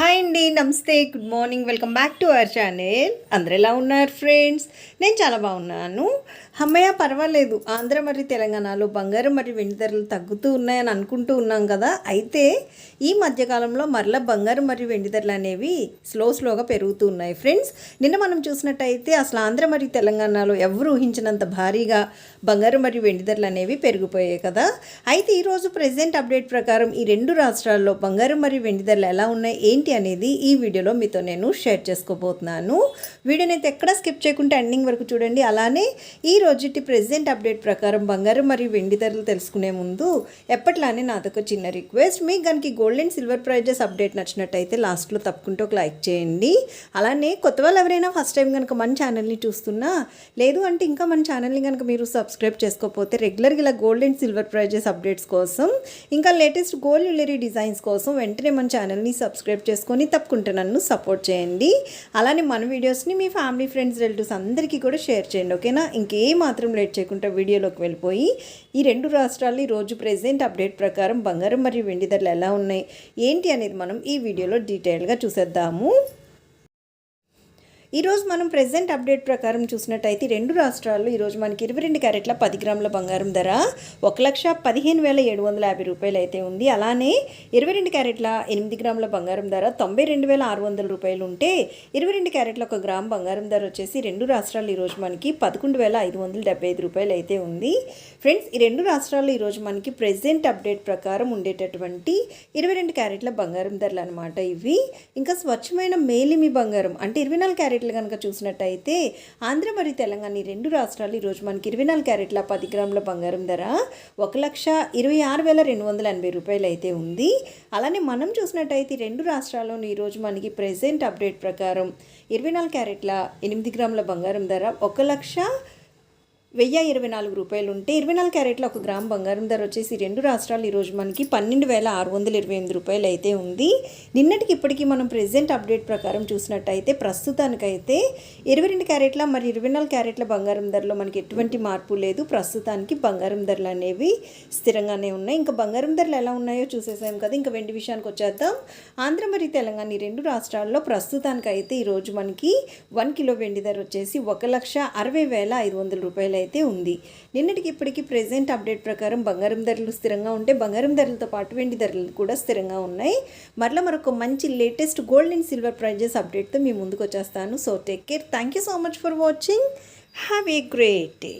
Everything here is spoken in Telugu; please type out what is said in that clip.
హాయ్ అండి నమస్తే good morning welcome back to our channel అందరు ఎలా ఉన్నారు ఫ్రెండ్స్ నేను చాలా బాగున్నాను. అమ్మయ్య పర్వాలేదు. ఆంధ్ర మరియు తెలంగాణలో బంగారం మరియు వెండి ధరలు తగ్గుతూ ఉన్నాయని అనుకుంటూ ఉన్నాం కదా. అయితే ఈ మధ్యకాలంలో మరలా బంగారం మరియు వెండి ధరలు అనేవి స్లో స్లోగా పెరుగుతూ ఉన్నాయి ఫ్రెండ్స్ నిన్న మనం చూసినట్టయితే అసలు ఆంధ్ర మరియు తెలంగాణలో ఎవరు ఊహించినంత భారీగా బంగారం మరియు వెండి ధరలు అనేవి పెరిగిపోయాయి కదా. అయితే ఈరోజు ప్రెసెంట్ అప్డేట్ ప్రకారం ఈ రెండు రాష్ట్రాల్లో బంగారం మరియు వెండి ధరలు ఎలా ఉన్నాయి? ఏంటి అనేది ఈ వీడియోలో మీతో నేను షేర్ చేసుకోబోతున్నాను. వీడియోని అయితే ఎక్కడ స్కిప్ చేయకుండా ఎండింగ్ వరకు చూడండి. అలానే ఈ రోజుటి ప్రెసెంట్ అప్డేట్ ప్రకారం బంగారం మరియు వెండి ధరలు తెలుసుకునే ముందు ఎప్పట్లానే నాదొక చిన్న రిక్వెస్ట్ మీకు కనుక gold and silver prices update నచ్చినట్టయితే లాస్ట్లో తప్పుకుంటూ ఒక లైక్ చేయండి. అలానే కొత్త వాళ్ళు ఎవరైనా ఫస్ట్ టైం కనుక మన ఛానల్ని చూస్తున్నా లేదు అంటే ఇంకా మన ఛానల్ని కనుక మీరు సబ్స్క్రైబ్ చేసుకోకపోతే రెగ్యులర్గా ఇలా gold and silver prices updates కోసం ఇంకా లేటెస్ట్ గోల్డ్ జ్యువెలరీ డిజైన్స్ కోసం వెంటనే మన ఛానల్ని సబ్స్క్రైబ్ చేసుకొని తప్పకుండా నన్ను సపోర్ట్ చేయండి. అలానే మన వీడియోస్ని మీ ఫ్యామిలీ ఫ్రెండ్స్ రిలేటివ్స్ అందరికీ కూడా షేర్ చేయండి ఓకేనా? ఇంకే మాత్రం లేట్ చేయకుండా వీడియోలోకి వెళ్ళిపోయి ఈ రెండు రాష్ట్రాలు రోజు ప్రెసెంట్ అప్డేట్ ప్రకారం బంగారం మరియు వెండి ధరలు ఎలా ఉన్నాయి? ఏంటి అనేది మనం ఈ వీడియోలో డీటెయిల్గా చూసేద్దాము. ఈరోజు మనం ప్రెసెంట్ అప్డేట్ ప్రకారం చూసినట్టయితే రెండు రాష్ట్రాల్లో ఈరోజు మనకి ఇరవై రెండు క్యారెట్ల పది గ్రాముల బంగారం ధర ఒక లక్ష పదిహేను వేల ఏడు వందల యాభై రూపాయలు అయితే ఉంది. అలానే ఇరవై రెండు క్యారెట్ల ఎనిమిది గ్రాముల బంగారం ధర తొంభై రెండు వేల ఆరు వందల రూపాయలు ఉంటే ఇరవై రెండు క్యారెట్ల ఒక గ్రామ్ బంగారం ధర వచ్చేసి రెండు రాష్ట్రాలు ఈరోజు మనకి పదకొండు వేల ఐదు వందల డెబ్బై ఐదు రూపాయలు అయితే ఉంది. ఫ్రెండ్స్ ఈ రెండు రాష్ట్రాల్లో ఈరోజు మనకి ప్రెసెంట్ అప్డేట్ ప్రకారం ఉండేటటువంటి ఇరవై రెండు క్యారెట్ల బంగారం ధరలు అనమాట ఇవి. ఇంకా స్వచ్ఛమైన మేలిమి బంగారం అంటే ఇరవై నాలుగు క్యారెట్ క్యారెట్లు కనుక చూసినట్టయితే ఆంధ్ర మరియు తెలంగాణ ఈ రెండు రాష్ట్రాలు ఈరోజు మనకి ఇరవై నాలుగు క్యారెట్ల పది గ్రాముల బంగారం ధర ఒక లక్ష ఇరవై ఆరు వేల రెండు వందల ఎనభై రూపాయలు అయితే ఉంది. అలానే మనం చూసినట్టయితే రెండు రాష్ట్రాల్లోనూ ఈరోజు మనకి ప్రెసెంట్ అప్డేట్ ప్రకారం ఇరవై నాలుగు క్యారెట్ల ఎనిమిది గ్రాముల బంగారం ధర ఒక లక్ష వెయ్యి ఇరవై నాలుగు రూపాయలు ఉంటే ఇరవై నాలుగు క్యారెట్ల ఒక గ్రామ్ బంగారం ధర వచ్చేసి రెండు రాష్ట్రాలు ఈరోజు మనకి పన్నెండు వేల ఆరు వందల ఇరవై ఎనిమిది రూపాయలు అయితే ఉంది. నిన్నటికి ఇప్పటికీ మనం ప్రెసెంట్ అప్డేట్ ప్రకారం చూసినట్టయితే ప్రస్తుతానికైతే ఇరవై రెండు క్యారెట్ల మరి ఇరవై నాలుగు క్యారెట్ల బంగారం ధరలో మనకి ఎటువంటి మార్పు లేదు. ప్రస్తుతానికి బంగారం ధరలు అనేవి స్థిరంగానే ఉన్నాయి. ఇంకా బంగారం ధరలు ఎలా ఉన్నాయో చూసేసాం కదా. ఇంకా వెండి విషయానికి వచ్చేద్దాం. ఆంధ్ర మరియు తెలంగాణ ఈ రెండు రాష్ట్రాల్లో ప్రస్తుతానికైతే ఈరోజు మనకి వన్ కిలో వెండి ధర వచ్చేసి ఒక లక్ష అరవై వేల ఐదు వందల రూపాయలు అయితే ఉంది. నిన్నటికి ఇప్పటికీ ప్రెసెంట్ అప్డేట్ ప్రకారం బంగారం ధరలు స్థిరంగా ఉంటే బంగారం ధరలతో పాటు వెండి ధరలు కూడా స్థిరంగా ఉన్నాయి. మరలా మరొక మంచి latest gold and silver prices అప్డేట్తో మీ ముందుకు వచ్చేస్తాను. So take care thank you so much for watching have a great day